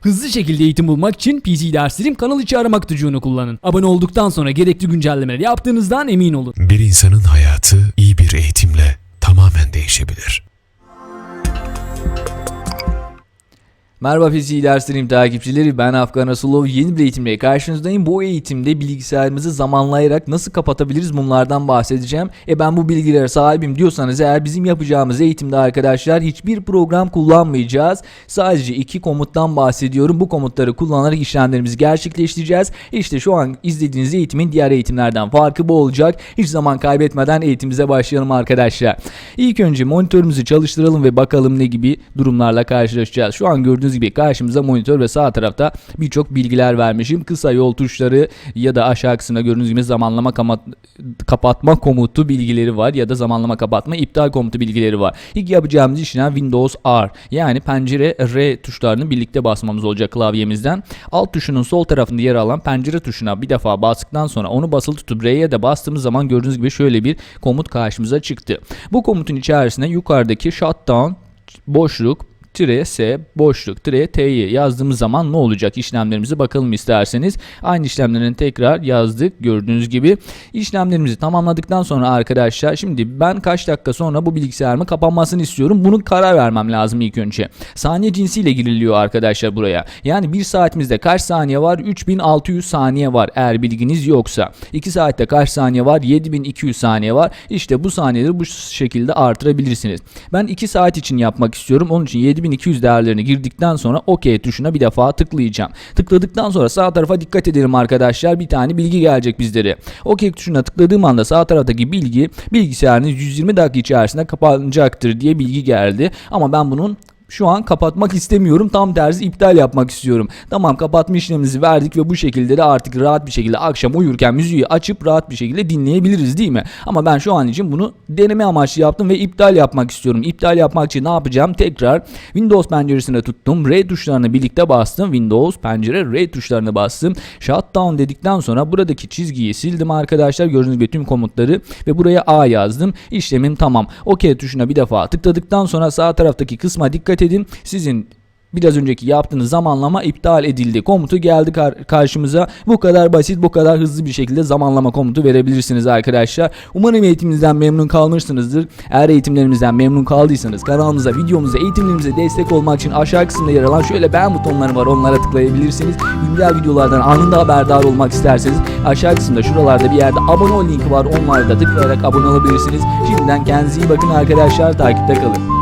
Hızlı şekilde eğitim bulmak için PC Derslerim kanal içi arama kutucuğunu kullanın. Abone olduktan sonra gerekli güncellemeleri yaptığınızdan emin olun. Bir insanın hayatı iyi bir eğitimle tamamen değişebilir. Merhaba PC derslerim takipçileri ben Afgan Rasulov yeni bir eğitimle karşınızdayım. Bu eğitimde bilgisayarımızı zamanlayarak nasıl kapatabiliriz bunlardan bahsedeceğim. E ben bu bilgilere sahibim diyorsanız eğer bizim yapacağımız eğitimde arkadaşlar hiçbir program kullanmayacağız. Sadece iki komuttan bahsediyorum. Bu komutları kullanarak işlemlerimizi gerçekleştireceğiz. İşte şu an izlediğiniz eğitimin diğer eğitimlerden farkı bu olacak. Hiç zaman kaybetmeden eğitimimize başlayalım arkadaşlar. İlk önce monitörümüzü çalıştıralım ve bakalım ne gibi durumlarla karşılaşacağız. Şu an gördüğünüz gibi karşımıza monitör ve sağ tarafta birçok bilgiler vermişim. Kısa yol tuşları ya da aşağı kısımda gördüğünüz gibi zamanlama kapatma komutu bilgileri var ya da zamanlama kapatma iptal komutu bilgileri var. İlk yapacağımız işlem Windows R yani pencere R tuşlarını birlikte basmamız olacak klavyemizden. Alt tuşunun sol tarafında yer alan pencere tuşuna bir defa bastıktan sonra onu basılı tutup R'ye de bastığımız zaman gördüğünüz gibi şöyle bir komut karşımıza çıktı. Bu komutun içerisinde yukarıdaki shutdown boşluk tire S boşluk tire T'yi yazdığımız zaman ne olacak işlemlerimizi bakalım isterseniz. Aynı işlemlerini tekrar yazdık gördüğünüz gibi. İşlemlerimizi tamamladıktan sonra arkadaşlar şimdi ben kaç dakika sonra bu bilgisayarımın kapanmasını istiyorum. Bunu karar vermem lazım ilk önce. Saniye cinsiyle giriliyor arkadaşlar buraya. Yani 1 saatimizde kaç saniye var? 3600 saniye var eğer bilginiz yoksa. 2 saatte kaç saniye var? 7200 saniye var. İşte bu saniyeleri bu şekilde artırabilirsiniz. Ben 2 saat için yapmak istiyorum. Onun için 7200 değerlerini girdikten sonra OK tuşuna bir defa tıklayacağım. Tıkladıktan sonra sağ tarafa dikkat edelim arkadaşlar. Bir tane bilgi gelecek bizlere. OK tuşuna tıkladığım anda sağ taraftaki bilgi bilgisayarınız 120 dakika içerisinde kapanacaktır diye bilgi geldi. Ama ben bunun şu an kapatmak istemiyorum. Tam tersi iptal yapmak istiyorum. Tamam kapatma işlemimizi verdik ve bu şekilde de artık rahat bir şekilde akşam uyurken müziği açıp rahat bir şekilde dinleyebiliriz değil mi? Ama ben şu an için bunu deneme amaçlı yaptım ve iptal yapmak istiyorum. İptal yapmak için ne yapacağım? Tekrar Windows penceresine tuttum. R tuşlarını birlikte bastım. Windows pencere R tuşlarını bastım. Shutdown dedikten sonra buradaki çizgiyi sildim arkadaşlar. Gördüğünüz gibi tüm komutları ve buraya A yazdım. İşlemim tamam. OK tuşuna bir defa tıkladıktan sonra sağ taraftaki kısma dikkat edin. Sizin Biraz önceki yaptığınız zamanlama iptal edildi. Komutu geldi kar- karşımıza. Bu kadar basit, bu kadar hızlı bir şekilde zamanlama komutu verebilirsiniz arkadaşlar. Umarım eğitimimizden memnun kalmışsınızdır. Eğer eğitimlerimizden memnun kaldıysanız kanalımıza, videomuza, eğitimlerimize destek olmak için aşağı kısımda yer alan şöyle beğen butonları var. Onlara tıklayabilirsiniz. Güncel videolardan anında haberdar olmak isterseniz aşağı kısımda şuralarda bir yerde abone ol linki var. Onlara da tıklayarak abone olabilirsiniz. Şimdiden kendinize iyi bakın arkadaşlar. Takipte kalın.